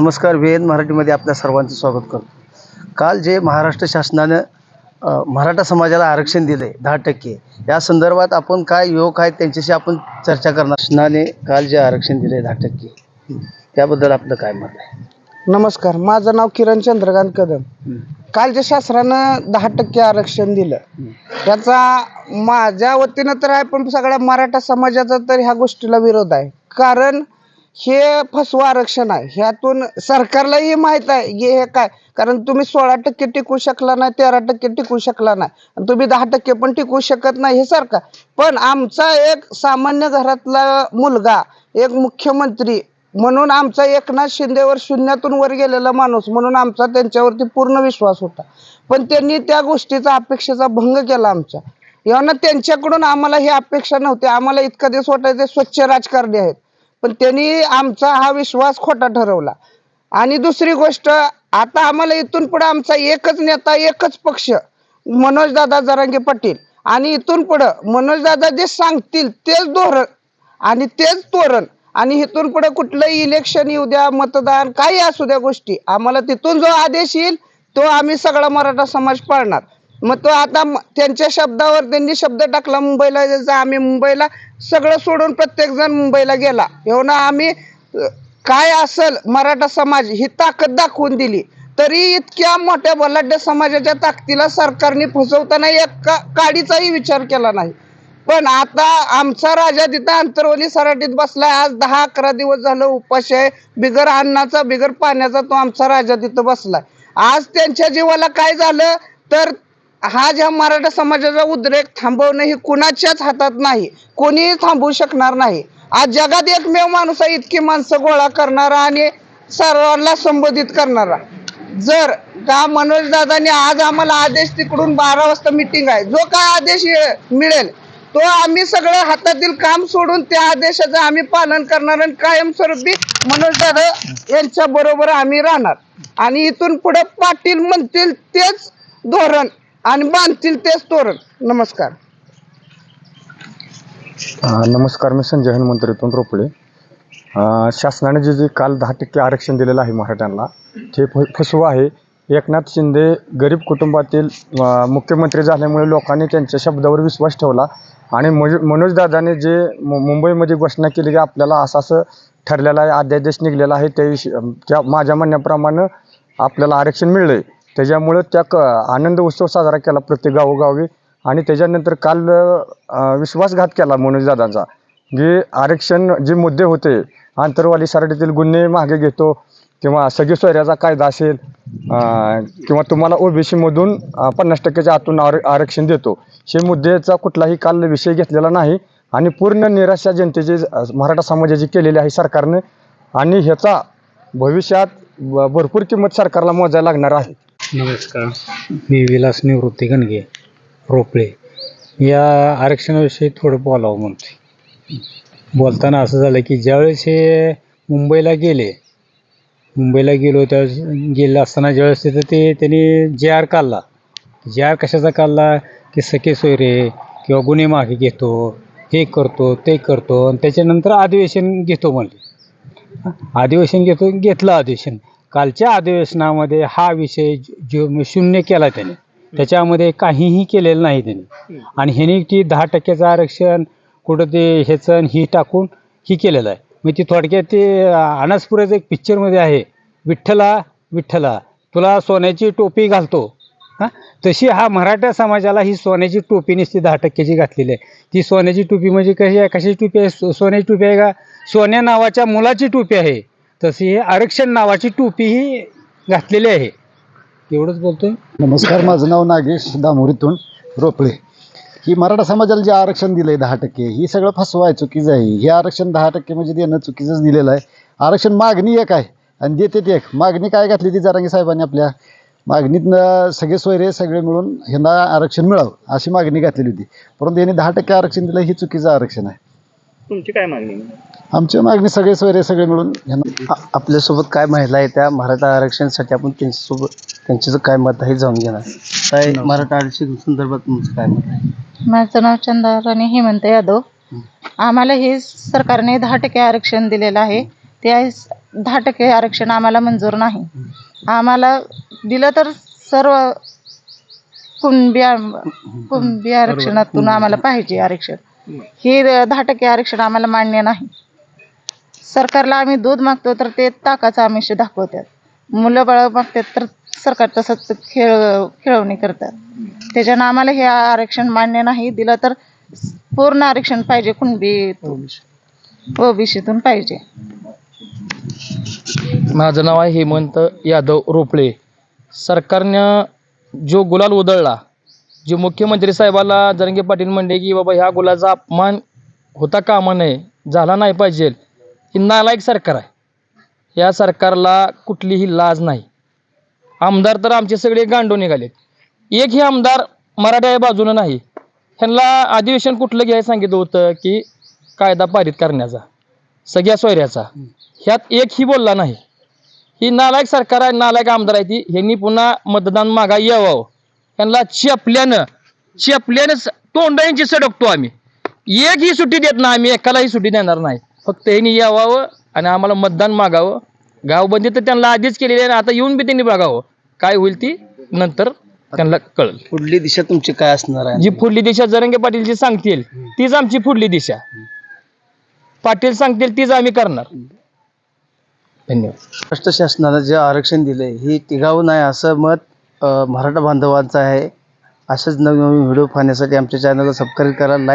नमस्कार V N मराठीमध्ये आपल्या सर्वांचं स्वागत करतो. काल जे महाराष्ट्र शासनानं मराठा समाजाला आरक्षण दिले दहा टक्के या संदर्भात आपण काय युवक आहेत त्यांच्याशी आपण चर्चा करणार. शासनाने काल जे आरक्षण दिले दहा टक्के त्याबद्दल आपलं काय मत आहे? नमस्कार माझं नाव किरण चंद्रकांत कदम. काल जे शासनानं दहा टक्के आरक्षण दिलं त्याचा माझ्या वतीनं तर आहे पण सगळ्या मराठा समाजाचा तर ह्या गोष्टीला विरोध आहे. कारण हे फसवं आरक्षण आहे. ह्यातून सरकारलाही माहीत आहे की हे काय? कारण तुम्ही सोळा टक्के टिकू शकला नाही तेरा टक्के टिकू शकला नाही. आणि तुम्ही दहा टक्के पण टिकू शकत नाही हे सरकार पण आमचा एक सामान्य घरातला मुलगा एक मुख्यमंत्री म्हणून आमचा एकनाथ शिंदेवर शून्यातून वर गेलेला माणूस म्हणून आमचा त्यांच्यावरती पूर्ण विश्वास होता. पण त्यांनी त्या गोष्टीचा अपेक्षेचा भंग केला आमच्या. यांना त्यांच्याकडून आम्हाला ही अपेक्षा नव्हती. आम्हाला इतका दिवस वाटायचे स्वच्छ राजकारणी आहेत. पण त्यांनी आमचा हा विश्वास खोटा ठरवला. आणि दुसरी गोष्ट आता आम्हाला इथून पुढे आमचा एकच नेता एकच पक्ष मनोजदादा जरांगे पाटील. आणि इथून पुढं मनोजदादा जे सांगतील तेच धोरण आणि तेच तोरण. आणि इथून पुढे कुठलंही इलेक्शन येऊ द्या मतदान काही असू द्या गोष्टी आम्हाला तिथून जो आदेश येईल तो आम्ही सगळा मराठा समाज पाळणार. मग तो आता त्यांच्या शब्दावर त्यांनी शब्द टाकला मुंबईला जायचा आम्ही मुंबईला सगळं सोडून प्रत्येक जण मुंबईला गेला. एवढं आम्ही काय असल मराठा समाज ही ताकद दाखवून दिली. तरी इतक्या मोठ्या बलाढ्य समाजाच्या ताकदीला सरकारने फसवताना एक काडीचाही विचार केला नाही. पण आता आमचा राजा तिथं अंतरवली सराटीत बसलाय आज दहा अकरा दिवस झालं उपाशी आहे. बिगर अन्नाचा बिगर पाण्याचा तो आमचा राजा तिथं बसलाय आज त्यांच्या जीवाला काय झालं? तर हा ज्या मराठा समाजाचा उद्रेक थांबवणं हे कुणाच्याच हातात नाही कोणीही थांबवू शकणार नाही. आज जगात एकमेव माणूस आहे इतकी माणसं गोळा करणारा आणि सर्वांना संबोधित करणारा. जर का मनोज दादाने आज आम्हाला आदेश तिकडून बारा वाजता मिटिंग आहे. जो काय आदेश मिळेल तो आम्ही सगळं हातातील काम सोडून त्या आदेशाचं आम्ही पालन करणार आणि कायमस्वरूपी मनोज दादा यांच्या बरोबर आम्ही राहणार. आणि इथून पुढे पाटील म्हणतील तेच धोरण. आणि बांधतील तेच तोरण. नमस्कार. अ, नमस्कार मी संजय हनुमंतरीतून रोपळे. अ, शासनाने जे जे काल दहा टक्के आरक्षण दिलेलं आहे मराठ्यांना ते फ फसवं आहे. एकनाथ शिंदे गरीब कुटुंबातील अ, मुख्यमंत्री झाल्यामुळे लोकांनी त्यांच्या शब्दावर विश्वास ठेवला. आणि मज मनोजदादाने जे मु मुंबईमध्ये घोषणा केली की आपल्याला असं असं ठरलेला आहे अध्यादेश निघलेला आहे त्या विषयी त्या माझ्या म्हणण्याप्रमाणे आपल्याला आरक्षण मिळलं आहे त्याच्यामुळं त्या क आनंद उत्सव साजरा केला प्रत्येक गावोगावी. आणि त्याच्यानंतर काल विश्वासघात केला मनोजदादांचा जे आरक्षण जे मुद्दे होते आंतरवाली सारडीतील गुन्हे मागे घेतो किंवा सगळी सोयऱ्याचा कायदा असेल किंवा तुम्हाला ओबीसीमधून पन्नास टक्क्याच्या आतून आर आरक्षण देतो. हे मुद्द्याचा कुठलाही काल विषय घेतलेला नाही. आणि पूर्ण निराशा जनतेची मराठा समाजाची केलेली आहे सरकारने. आणि ह्याचा भविष्यात ब- भरपूर किंमत सरकारला मोजायला लागणार आहे. नमस्कार मी विलास निवृत्ती गणगे रोपळे. या आरक्षणाविषयी थोडं बोलावं म्हणते बोलताना असं झालं की ज्यावेळेस हे मुंबईला गेले मुंबईला गेलो त्यावेळेस गेले असताना ज्यावेळेस तिथं ते त्यांनी जे आर काढला. जे आर कशाचा काढला? की सखे सोयरे किंवा गुन्हे मागे घेतो हे करतो ते करतो आणि त्याच्यानंतर अधिवेशन घेतो म्हणले. अधिवेशन घेतो घेतलं अधिवेशन. कालच्या अधिवेशनामध्ये हा विषय जो म्हणजे शून्य केला त्याने. त्याच्यामध्ये काहीही केलेलं नाही त्यांनी. आणि ह्याने ती दहा टक्क्याचं आरक्षण कुठं ते ह्याचं ही टाकून ही केलेलं आहे. मग ती थोडक्यात ते अनासपुराचं एक पिक्चरमध्ये आहे. विठ्ठला विठ्ठला तुला सोन्याची टोपी घालतो. हां? तशी हा मराठा समाजाला ही सोन्याची टोपी नसती दहा टक्क्याची घातलेली आहे. ती सोन्याची टोपी म्हणजे कशी आहे? कशाची टोपी आहे? सो सोन्याची टोपी आहे का? सोन्या नावाच्या मुलाची टोपी आहे. तशी हे आरक्षण नावाची टोपी ही घातलेली आहे. एवढंच बोलतोय. नमस्कार माझं नाव नागेश दामोरीतून रोपळे. ही मराठा समाजाला जे आरक्षण दिलं आहे दहा टक्के ही सगळं फसवा आहे चुकीचं आहे. हे आरक्षण दहा टक्के म्हणजे देणं चुकीचंच दिलेलं आहे. आरक्षण मागणी एक आहे आणि देते ते एक. मागणी काय घातली ती जारांगी साहेबांनी आपल्या मागणीतनं सगळे सोयरे सगळे मिळून ह्यांना आरक्षण मिळावं अशी मागणी घातलेली होती. परंतु यांनी दहा टक्के आरक्षण दिलं हे चुकीचं आरक्षण आहे. तुमची काय मागणी? आमची मागणी सगळे सोयरे सगळे मिळून आ- आपल्यासोबत काय महिला आहे त्या मराठा आरक्षणासाठी आपण त्यांच्यासोबत त्यांचं काय मत आहे जाणून घेणार. काय मराठा आरक्षण संदर्भात तुमचं काय मत आहे? माझं नाव चंदाराणी हेमंत यादव. आम्हाला हे सरकारने दहा टक्के आरक्षण दिलेलं आहे. ते आहे स- दहा टक्के आरक्षण आम्हाला मंजूर नाही. आम्हाला दिलं तर सर्व कुणबी कुणबी आरक्षणातून आम्हाला पाहिजे आरक्षण. हे दहा टक्के आरक्षण आम्हाला मान्य नाही. सरकारला आम्ही दूध मागतो तर ते ताकाचं आमिष दाखवतात. मुलं बाळ मागतात तर सरकार तसंच खेळ खेळवणी करतात. त्याच्यानं आम्हाला हे आरक्षण मान्य नाही. दिलं तर पूर्ण आरक्षण पाहिजे कुणबी? ओबीसीतून पाहिजे. माझं नाव आहे हेमंत यादव रोपळे. सरकारनं जो गुलाल उधळला जे मुख्यमंत्री साहेबाला जरंगे पाटील म्हणले की बाबा ह्या गुलाचा अपमान होता कामा नये झाला नाही पाहिजे. ही नालायक सरकार आहे. या सरकारला कुठलीही लाज नाही. आमदार तर आमचे सगळे गांडो निघालेत. एकही आमदार मराठ्या बाजूनं नाही. ह्यांना अधिवेशन कुठलं घ्यायला सांगितलं होतं की कायदा पारित करण्याचा सगळ्या सोयऱ्याचा. ह्यात एकही बोलला नाही. ही नालायक सरकार आहे नालायक आमदार आहे ती. ह्यांनी पुन्हा मतदान मागा यावं. त्यांना चेपल्यानं चेपल्यानं तोंडांची सडकतो आम्ही. एकही सुट्टी देत नाही आम्ही एकालाही सुट्टी देणार नाही. फक्त ह्यांनी यावावं आणि आम्हाला मतदान मागावं. गावबंदी तर त्यांना आधीच केलेली आहे आता येऊन बी त्यांनी बघावं. काय होईल ती नंतर त्यांना कळेल. पुढली दिशा तुमची काय असणार आहे? जी पुढली दिशा जरंगे पाटील जी सांगतील तीच आमची पुढली दिशा. पाटील सांगतील तीच आम्ही करणार. धन्यवाद. महाराष्ट्र शासनानं जे आरक्षण दिले हे टिकाऊ नाही असं मत मराठा बांधवांचा आहे. असेच नवीन नवीन व्हिडिओ पाहण्यासाठी आमच्या चॅनलला सबस्क्राईब करा लाईक